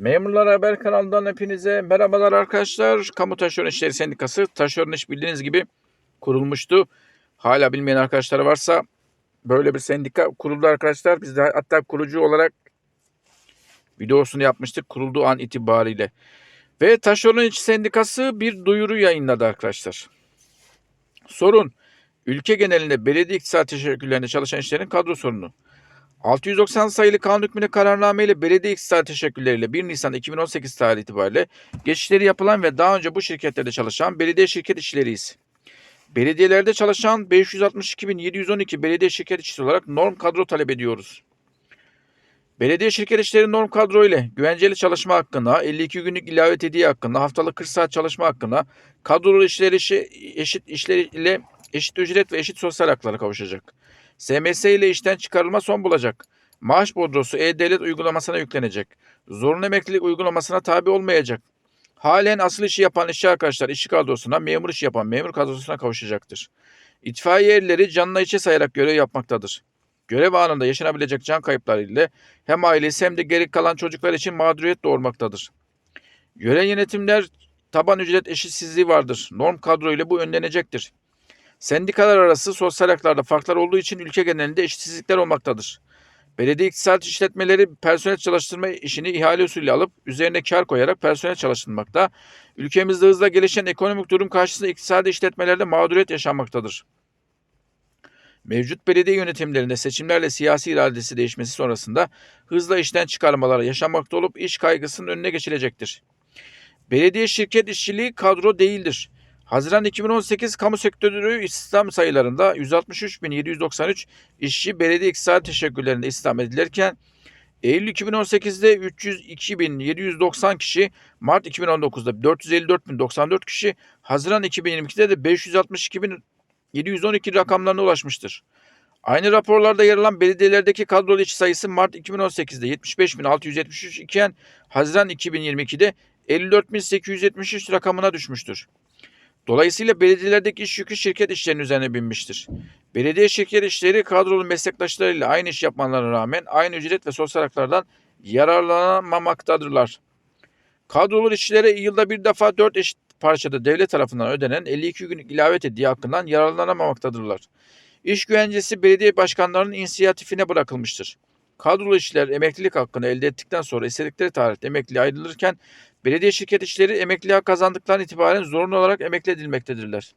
Memurlar Haber kanalından hepinize merhabalar arkadaşlar. Kamu Taşeron İşleri Sendikası Taşeron İş bildiğiniz gibi kurulmuştu. Hala bilmeyen arkadaşlar varsa böyle bir sendika kuruldu arkadaşlar. Biz de hatta kurucu olarak videosunu yapmıştık kurulduğu an itibariyle. Ve Taşeron İş Sendikası bir duyuru yayınladı arkadaşlar. Sorun ülke genelinde belediye iktisat teşekkürlerinde çalışan işlerin kadro sorunu. 690 sayılı kanun hükmüne kararname ile belediye iktisadi teşekkürleriyle 1 Nisan 2018 tarihi itibariyle geçişleri yapılan ve daha önce bu şirketlerde çalışan belediye şirket işçileriyiz. Belediyelerde çalışan 562.712 belediye şirket işçisi olarak norm kadro talep ediyoruz. Belediye şirket işleri norm kadro ile güvenceli çalışma hakkına, 52 günlük ilave hediye hakkına, haftalık 40 saat çalışma hakkına, kadrolu işleri işi, eşit işleri ile eşit ücret ve eşit sosyal haklara kavuşacak. SMS ile işten çıkarılma son bulacak. Maaş bordrosu E-Devlet uygulamasına yüklenecek. Zorunlu emeklilik uygulamasına tabi olmayacak. Halen asıl işi yapan işçi arkadaşlar işçi kadrosuna, memur işi yapan memur kadrosuna kavuşacaktır. İtfaiye erleri canına içe sayarak görev yapmaktadır. Görev anında yaşanabilecek can kayıpları ile hem ailesi hem de geri kalan çocuklar için mağduriyet doğurmaktadır. Yöre yönetimler taban ücret eşitsizliği vardır. Norm kadro ile bu önlenecektir. Sendikalar arası sosyal haklarda farklar olduğu için ülke genelinde eşitsizlikler olmaktadır. Belediye iktisat işletmeleri personel çalıştırma işini ihale usulü alıp üzerine kar koyarak personel çalıştırmakta. Ülkemizde hızla gelişen ekonomik durum karşısında iktisadi işletmelerde mağduriyet yaşanmaktadır. Mevcut belediye yönetimlerinde seçimlerle siyasi iradesi değişmesi sonrasında hızla işten çıkarmalar yaşanmakta olup iş kaygısının önüne geçilecektir. Belediye şirket işçiliği kadro değildir. Haziran 2018 kamu sektörü istihdam sayılarında 163.793 işçi belediye iktisadi teşekkürlerinde istihdam edilirken Eylül 2018'de 302.790 kişi, Mart 2019'da 454.094 kişi, Haziran 2022'de de 562.712 rakamlarına ulaşmıştır. Aynı raporlarda yer alan belediyelerdeki kadrolu işçi sayısı Mart 2018'de 75.673 iken Haziran 2022'de 54.873 rakamına düşmüştür. Dolayısıyla belediyelerdeki iş yükü şirket işlerinin üzerine binmiştir. Belediye şirket işleri kadrolu meslektaşlarıyla aynı iş yapmalarına rağmen aynı ücret ve sosyal haklardan yararlanamamaktadırlar. Kadrolu işçilere yılda bir defa 4 eşit parçada devlet tarafından ödenen 52 günlük ilave hediye hakkından yararlanamamaktadırlar. İş güvencesi belediye başkanlarının inisiyatifine bırakılmıştır. Kadrolu işçiler emeklilik hakkını elde ettikten sonra istedikleri tarihte emekliye ayrılırken belediye şirket işleri emekliye kazandıklarından itibaren zorunlu olarak emekli edilmektedirler.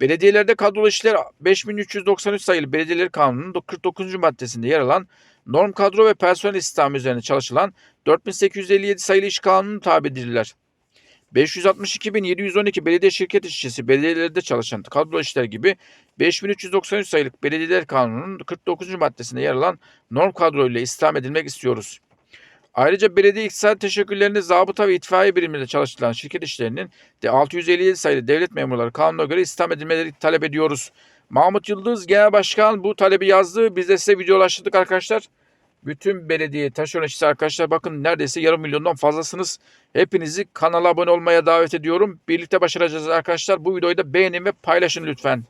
Belediyelerde kadrolu işçiler 5393 sayılı Belediyeler Kanunu'nun 49. maddesinde yer alan norm kadro ve personel istihdamı üzerine çalışılan 4857 sayılı iş kanunu tabidirler. 562.712 belediye şirket işçisi belediyelerde çalışan kadro işler gibi 5393 sayılık Belediyeler Kanunu'nun 49. maddesinde yer alan norm kadro ile istihdam edilmek istiyoruz. Ayrıca belediye iktisadi teşekkürlerinde zabıta ve itfaiye birimlerinde çalıştırılan şirket işlerinin de 657 sayılı devlet memurları kanuna göre istihdam edilmeleri talep ediyoruz. Mahmut Yıldız Genel Başkan bu talebi yazdı. Biz de size video ulaştırdık arkadaşlar. Bütün belediye taşeron işçisi arkadaşlar bakın neredeyse yarım milyondan fazlasınız. Hepinizi kanala abone olmaya davet ediyorum. Birlikte başaracağız arkadaşlar. Bu videoyu da beğenin ve paylaşın lütfen.